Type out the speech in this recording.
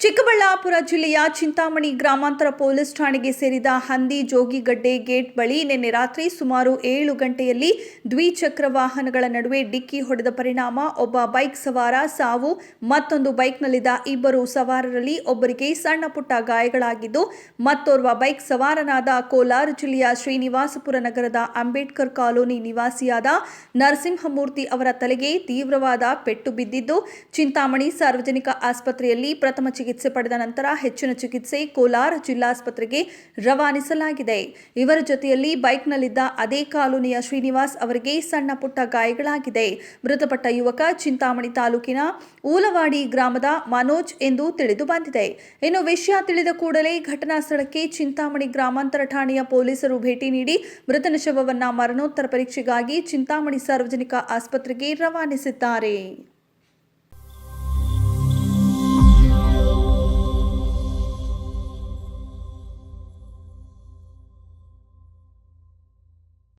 ಚಿಕ್ಕಬಳ್ಳಾಪುರ ಜಿಲ್ಲೆಯ ಚಿಂತಾಮಣಿ ಗ್ರಾಮಾಂತರ ಪೊಲೀಸ್ ಠಾಣೆಗೆ ಸೇರಿದ ಹಂದಿ ಜೋಗಿಗಡ್ಡೆ ಗೇಟ್ ಬಳಿ ನಿನ್ನೆ ರಾತ್ರಿ ಸುಮಾರು ಏಳು ಗಂಟೆಯಲ್ಲಿ ದ್ವಿಚಕ್ರ ವಾಹನಗಳ ನಡುವೆ ಡಿಕ್ಕಿ ಹೊಡೆದ ಪರಿಣಾಮ, ಒಬ್ಬ ಬೈಕ್ ಸವಾರ, ಸಾವು, ಮತ್ತೊಂದು ಬೈಕ್ನಲ್ಲಿದ್ದ ಇಬ್ಬರು ಸವಾರರಲ್ಲಿ ಒಬ್ಬರಿಗೆ ಸಣ್ಣ ಪುಟ್ಟ ಗಾಯಗಳಾಗಿದ್ದು, ಮತ್ತೋರ್ವ ಬೈಕ್ ಸವಾರನಾದ ಕೋಲಾರ ಜಿಲ್ಲೆಯ ಶ್ರೀನಿವಾಸಪುರ ನಗರದ ಅಂಬೇಡ್ಕರ್ ಕಾಲೋನಿ ನಿವಾಸಿಯಾದ ನರಸಿಂಹಮೂರ್ತಿ ಅವರ ತಲೆಗೆ ತೀವ್ರವಾದ ಪೆಟ್ಟು ಬಿದ್ದಿದ್ದು, ಚಿಂತಾಮಣಿ ಸಾರ್ವಜನಿಕ ಆಸ್ಪತ್ರೆಯಲ್ಲಿ ಪ್ರಥಮ ಪಡೆದ ನಂತರ ಹೆಚ್ಚಿನ ಚಿಕಿತ್ಸೆ ಕೋಲಾರ ಜಿಲ್ಲಾಸ್ಪತ್ರೆಗೆ ರವಾನಿಸಲಾಗಿದೆ. ಇವರ ಜೊತೆಯಲ್ಲಿ ಬೈಕ್ನಲ್ಲಿದ್ದ ಅದೇ ಕಾಲೋನಿಯ ಶ್ರೀನಿವಾಸ್ ಅವರಿಗೆ ಸಣ್ಣ ಪುಟ್ಟ ಗಾಯಗಳಾಗಿದೆ. ಮೃತಪಟ್ಟ ಯುವಕ ಚಿಂತಾಮಣಿ ತಾಲೂಕಿನ ಊಲವಾಡಿ ಗ್ರಾಮದ ಮನೋಜ್ ಎಂದು ತಿಳಿದು ಬಂದಿದೆ. ಇನ್ನು ವಿಷಯ ತಿಳಿದ ಕೂಡಲೇ ಘಟನಾ ಸ್ಥಳಕ್ಕೆ ಚಿಂತಾಮಣಿ ಗ್ರಾಮಾಂತರ ಠಾಣೆಯ ಪೊಲೀಸರು ಭೇಟಿ ನೀಡಿ ಮೃತನ ಶವವನ್ನು ಮರಣೋತ್ತರ ಪರೀಕ್ಷೆಗಾಗಿ ಚಿಂತಾಮಣಿ ಸಾರ್ವಜನಿಕ ಆಸ್ಪತ್ರೆಗೆ ರವಾನಿಸಿದ್ದಾರೆ.